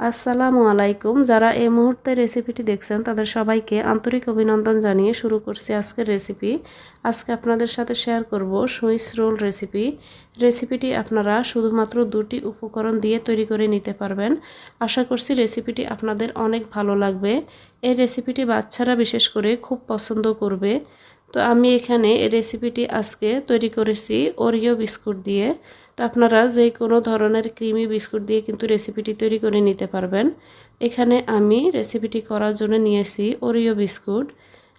আসসালামু আলাইকুম। যারা এই মুহূর্তে রেসিপিটি দেখছেন, তাদের সবাইকে আন্তরিক অভিনন্দন জানিয়ে শুরু করছি আজকের রেসিপি আজকে আপনাদের সাথে শেয়ার করব সুইস রোল রেসিপি রেসিপিটি আপনারা শুধুমাত্র দুটি উপকরণ দিয়ে তৈরি করে নিতে পারবেন। আশা করছি রেসিপিটি আপনাদের অনেক ভালো লাগবে। এই রেসিপিটি বাচ্চারা বিশেষ করে খুব পছন্দ করবে। তো আমি এখানে এই রেসিপিটি আজকে তৈরি করেছি ওরিও বিস্কুট দিয়ে। তো আপনারা যে কোনো ধরনের ক্রিমি বিস্কুট দিয়ে কিন্তু রেসিপিটি তৈরি করে নিতে পারবেন। এখানে আমি রেসিপিটি করার জন্য নিয়েছি ওরিও বিস্কুট।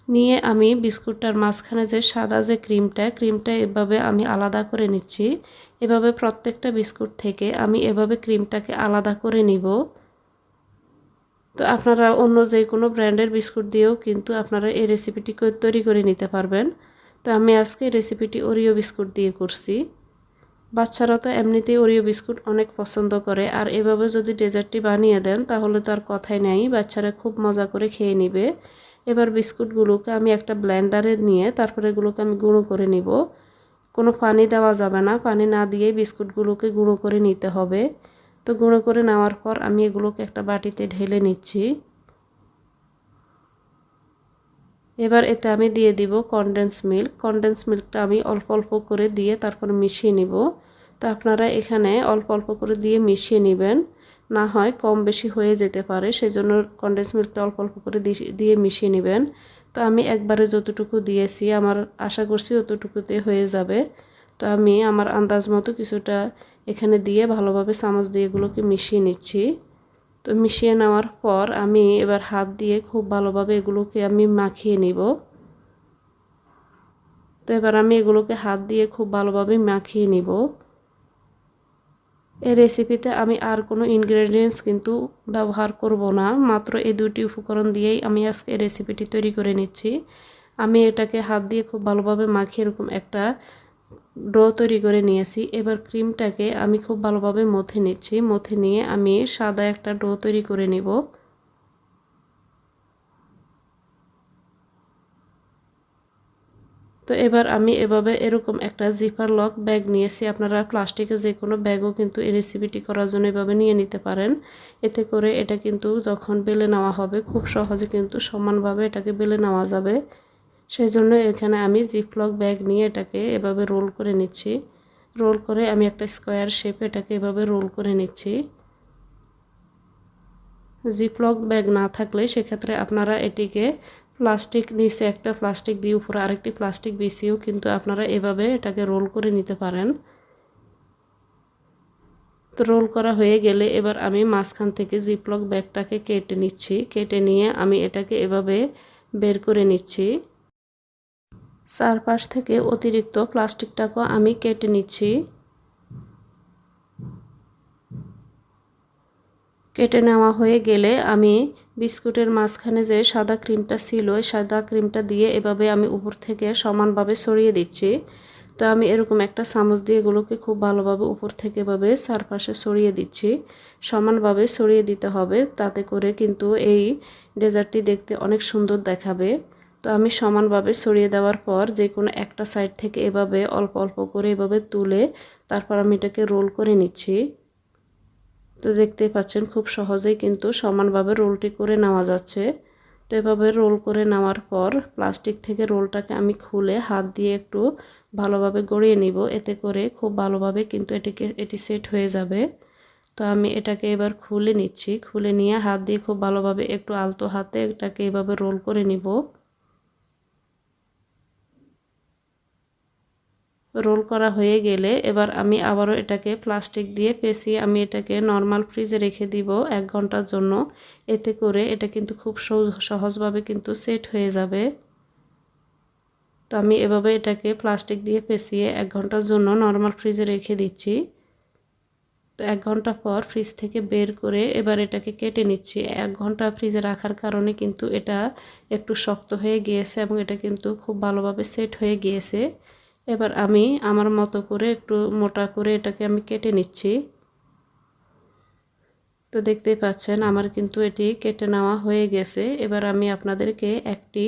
নিয়ে আমি বিস্কুটটার মাঝখানে যে সাদা যে ক্রিমটা ক্রিমটা এভাবে আমি আলাদা করে নিচ্ছি। এভাবে প্রত্যেকটা বিস্কুট থেকে আমি এভাবে ক্রিমটাকে আলাদা করে নিব। তো আপনারা অন্য যে কোনো ব্র্যান্ডের বিস্কুট দিয়েও কিন্তু আপনারা এই রেসিপিটি তৈরি করে নিতে পারবেন। তো আমি আজকে রেসিপিটি ওরিও বিস্কুট দিয়ে করছি। বাচ্চারা তো এমনিতেই ওরিও বিস্কুট অনেক পছন্দ করে, আর এভাবে যদি ডেজার্টটি বানিয়ে দেন, তাহলে তো আর কথাই নেই, বাচ্চারা খুব মজা করে খেয়ে নিবে। এবার বিস্কুটগুলোকে আমি একটা ব্ল্যান্ডারে নিয়ে তারপরে এগুলোকে আমি গুঁড়ো করে নিব। কোনো পানি দেওয়া যাবে না, পানি না দিয়ে বিস্কুটগুলোকে গুঁড়ো করে নিতে হবে। তো গুঁড়ো করে নেওয়ার পর আমি এগুলোকে একটা বাটিতে ঢেলে নিচ্ছি। এবার এতে আমি দিয়ে দিব কনডেন্স মিল্ক কনডেন্স মিল্কটা আমি অল্প অল্প করে দিয়ে তারপর মিশিয়ে নিব। তো আপনারা এখানে অল্প অল্প করে দিয়ে মিশিয়ে নেবেন। না হয় কম বেশি হয়ে যেতে পারে, সেজন্য কনডেন্স মিল্কটা অল্প অল্প করে দিয়ে মিশিয়ে নেবেন। তো আমি একবারে যতটুকু দিয়েছি, আমার আশা করছি অতটুকুতে হয়ে যাবে। তো আমি আমার আন্দাজ মতো কিছুটা এখানে দিয়ে ভালোভাবে চামচ দিয়ে এগুলোকে মিশিয়ে নিচ্ছি। তো মিশিয়ে নেওয়ার পর আমি এবার হাত দিয়ে খুব ভালোভাবে এগুলোকে আমি মাখিয়ে নিব। তো এবার আমি এগুলোকে হাত দিয়ে খুব ভালোভাবে মাখিয়ে নিব। এই রেসিপিতে আমি আর কোনো ইনগ্রেডিয়েন্টস কিন্তু ব্যবহার করব না। মাত্র এই দুটি উপকরণ দিয়েই আমি আজকে এই রেসিপিটি তৈরি করে নিচ্ছি। আমি এটাকে হাত দিয়ে খুব ভালোভাবে মাখিয়ে এরকম একটা ডো তৈরি করে নিয়েছি। এবার ক্রিমটাকে আমি খুব ভালোভাবে মথে নিচ্ছি। মথে নিয়ে আমি সাদা একটা ডো তৈরি করে নিব। তো এবার আমি এভাবে এরকম একটা জিপার লক ব্যাগ নিয়েছি। আপনারা প্লাস্টিকের যে কোনো ব্যাগও কিন্তু এই রেসিপিটি করার জন্য এভাবে নিয়ে নিতে পারেন। এতে করে এটা কিন্তু যখন বেলে নেওয়া হবে, খুব সহজে কিন্তু সমানভাবে এটাকে বেলে নেওয়া যাবে। সেই জন্য এখানে আমি জিপলক ব্যাগ নিয়ে এটাকে এভাবে রোল করে নিচ্ছি। রোল করে আমি একটা স্কোয়ার শেপে এটাকে এভাবে রোল করে নিচ্ছি। জিপলক ব্যাগ না থাকলে সেক্ষেত্রে আপনারা এটিকে প্লাস্টিক নিচে একটা প্লাস্টিক দিয়ে উপরে আরেকটি প্লাস্টিক বিছিয়েও কিন্তু আপনারা এভাবে এটাকে রোল করে নিতে পারেন। তো রোল করা হয়ে গেলে এবার আমি মাঝখান থেকে জিপলক ব্যাগটাকে কেটে নিচ্ছি। কেটে নিয়ে আমি এটাকে এভাবে বের করে নিচ্ছি। চারপাশ থেকে অতিরিক্ত প্লাস্টিকটাকেও আমি কেটে নিচ্ছি। কেটে নেওয়া হয়ে গেলে আমি বিস্কুটের মাঝখানে যে সাদা ক্রিমটা ছিল ওই সাদা ক্রিমটা দিয়ে এভাবে আমি উপর থেকে সমানভাবে সরিয়ে দিচ্ছি। তো আমি এরকম একটা চামচ দিয়ে এগুলোকে খুব ভালোভাবে উপর থেকে এভাবে চারপাশে সরিয়ে দিচ্ছি। সমানভাবে সরিয়ে দিতে হবে, তাতে করে কিন্তু এই ডেজার্টটি দেখতে অনেক সুন্দর দেখাবে। তো আমি সমানভাবে সরিয়ে দেওয়ার পর যে কোনো একটা সাইড থেকে এভাবে অল্প অল্প করে এভাবে তুলে তারপর আমি এটাকে রোল করে নিচ্ছি। তো দেখতেই পাচ্ছেন খুব সহজেই কিন্তু সমানভাবে রোলটি করে নেওয়া যাচ্ছে। তো এভাবে রোল করে নেওয়ার পর প্লাস্টিক থেকে রোলটাকে আমি খুলে হাত দিয়ে একটু ভালোভাবে গড়িয়ে নিব। এতে করে খুব ভালোভাবে কিন্তু এটিকে, এটি সেট হয়ে যাবে। তো আমি এটাকে এবার খুলে নিচ্ছি। খুলে নিয়ে হাত দিয়ে খুব ভালোভাবে একটু আলতো হাতে এটাকে এভাবে রোল করে নিব। রোল করা হয়ে গেলে এবার আমি আবারও এটাকে প্লাস্টিক দিয়ে পেঁচিয়ে আমি এটাকে নর্মাল ফ্রিজে রেখে দিব এক ঘণ্টার জন্য। এতে করে এটা কিন্তু খুব সহজভাবে কিন্তু সেট হয়ে যাবে। তো আমি এভাবে এটাকে প্লাস্টিক দিয়ে পেঁচিয়ে এক ঘণ্টার জন্য নর্মাল ফ্রিজে রেখে দিচ্ছি। তো এক ঘণ্টা পর ফ্রিজ থেকে বের করে এবার এটাকে কেটে নিচ্ছি। এক ঘণ্টা ফ্রিজে রাখার কারণে কিন্তু এটা একটু শক্ত হয়ে গিয়েছে এবং এটা কিন্তু খুব ভালোভাবে সেট হয়ে গিয়েছে। এবার আমি আমার মতো করে একটু মোটা করে এটাকে আমি কেটে নিচ্ছি। তো দেখতেই পাচ্ছেন আমার কিন্তু এটি কেটে নেওয়া হয়ে গেছে। এবার আমি আপনাদেরকে একটি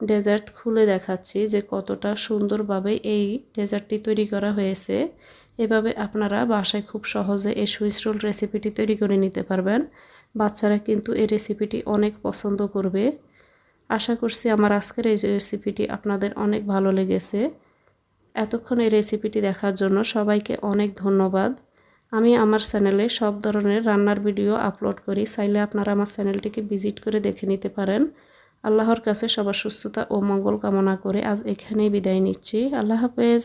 ডেজার্ট খুলে দেখাচ্ছি যে কতটা সুন্দরভাবে এই ডেজার্টটি তৈরি করা হয়েছে। এভাবে আপনারা বাসায় খুব সহজে এই সুইস রোল রেসিপিটি তৈরি করে নিতে পারবেন। বাচ্চারা কিন্তু এই রেসিপিটি অনেক পছন্দ করবে। আশা করছি আমার আজকের এই রেসিপিটি আপনাদের অনেক ভালো লেগেছে। এতক্ষণ এই রেসিপিটি দেখার জন্য সবাইকে অনেক ধন্যবাদ। আমি আমার চ্যানেলে সব ধরনের রান্নার ভিডিও আপলোড করি। চাইলে আপনারা আমার চ্যানেলটিকে ভিজিট করে দেখে নিতে পারেন। আল্লাহর কাছে সবার সুস্থতা ও মঙ্গল কামনা করে আজ এখানেই বিদায় নিচ্ছি। আল্লাহ হাফেজ।